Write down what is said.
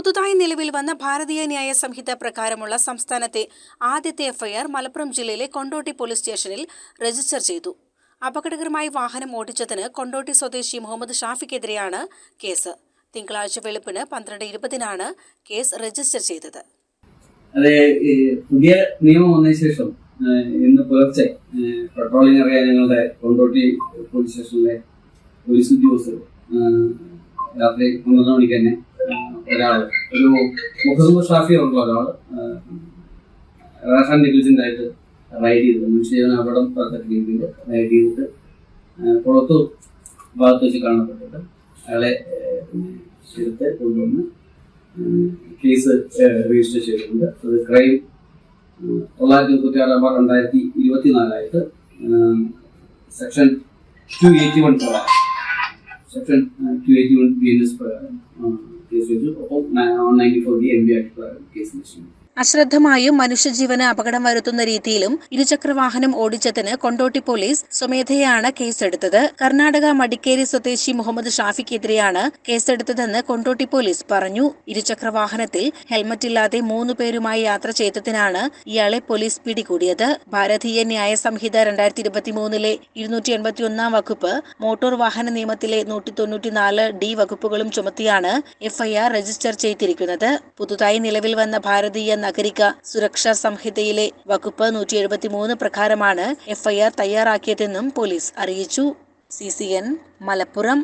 പുതുതായി നിലവിൽ വന്ന ഭാരതീയ ന്യായ സംഹിത പ്രകാരമുള്ള സംസ്ഥാനത്തെ ആദ്യത്തെ എഫ്ഐആർ മലപ്പുറം ജില്ലയിലെ കൊണ്ടോട്ടി പോലീസ് സ്റ്റേഷനിൽ രജിസ്റ്റർ ചെയ്തു. അപകടകരമായി വാഹനം ഓടിച്ചതിന് കൊണ്ടോട്ടി സ്വദേശി മുഹമ്മദ് ഷാഫിക്കെതിരെയാണ് കേസ്. തിങ്കളാഴ്ച വെളുപ്പിന് പന്ത്രണ്ട് ഇരുപതിനാണ് കേസ് രജിസ്റ്റർ ചെയ്തത്. അതെ പുതിയ നിയമം വന്നതിന് ശേഷം ഇന്ന് പുലർച്ചെ പെട്രോളിംഗ് അറിയാൻ ഞങ്ങളുടെ കൊണ്ടോട്ടി പോലീസ് സ്റ്റേഷനിലെ പോലീസ് ഉദ്യോഗസ്ഥർ രാത്രി പന്ത്രണ്ട് മണിക്ക് തന്നെ ഒരാൾ. ഒരു മുഹമ്മദ് ഷാഫി ഉള്ള ഒരാൾ റേഷൻ നെഗ്ലിജന്റ് ആയിട്ട് റൈഡ് ചെയ്തത് മനുഷ്യജീവന അപകടം രീതിയിൽ റൈഡ് ചെയ്തിട്ട് കുളത്തൂർ ഭാഗത്ത് വെച്ച് കാണപ്പെട്ടിട്ട് അയാളെ എടുത്ത് കൊണ്ടുവന്ന് കേസ് രജിസ്റ്റർ ചെയ്തിട്ടുണ്ട്. അത് ക്രൈം തൊള്ളായിരത്തി മുപ്പത്തി ആറ് ബാർ രണ്ടായിരത്തി ഇരുപത്തിനാലായിട്ട് സെക്ഷൻ ടു എയ്റ്റി വൺ പ്രകാരം. Section two eighty one B N S പ്രകാരം ഉം, കേസ് വെച്ചു ഒപ്പം വൺ നയന്റി ഫോർ ഡി അശ്രദ്ധമായും മനുഷ്യജീവന് അപകടം വരുത്തുന്ന രീതിയിലും ഇരുചക്രവാഹനം ഓടിച്ചതിന് കൊണ്ടോട്ടി പോലീസ് സ്വമേധയാണ് കേസെടുത്തത്. കർണാടക മടിക്കേരി സ്വദേശി മുഹമ്മദ് ഷാഫിക്കെതിരെയാണ് കേസെടുത്തതെന്ന് കൊണ്ടോട്ടി പോലീസ് പറഞ്ഞു. ഇരുചക്രവാഹനത്തിൽ ഹെൽമറ്റില്ലാതെ മൂന്ന് പേരുമായി യാത്ര ചെയ്തതിനാണ് ഇയാളെ പോലീസ് പിടികൂടിയത്. ഭാരതീയ ന്യായ സംഹിത രണ്ടായിരത്തി ഇരുപത്തിമൂന്നിലെ ഇരുന്നൂറ്റി എൺപത്തി ഒന്നാം വകുപ്പ് മോട്ടോർ വാഹന നിയമത്തിലെ നൂറ്റി തൊണ്ണൂറ്റിനാല് ഡി വകുപ്പുകളും ചുമത്തിയാണ് എഫ്ഐആർ രജിസ്റ്റർ ചെയ്തിരിക്കുന്നത്. പുതുതായി നിലവിൽ വന്ന ഭാരതീയ നഗരിക സുരക്ഷാ സംഹിതയിലെ വകുപ്പ് നൂറ്റി എഴുപത്തി മൂന്ന് പ്രകാരമാണ് എഫ്ഐആർ തയ്യാറാക്കിയതെന്നും പോലീസ് അറിയിച്ചു. C C N Malappuram.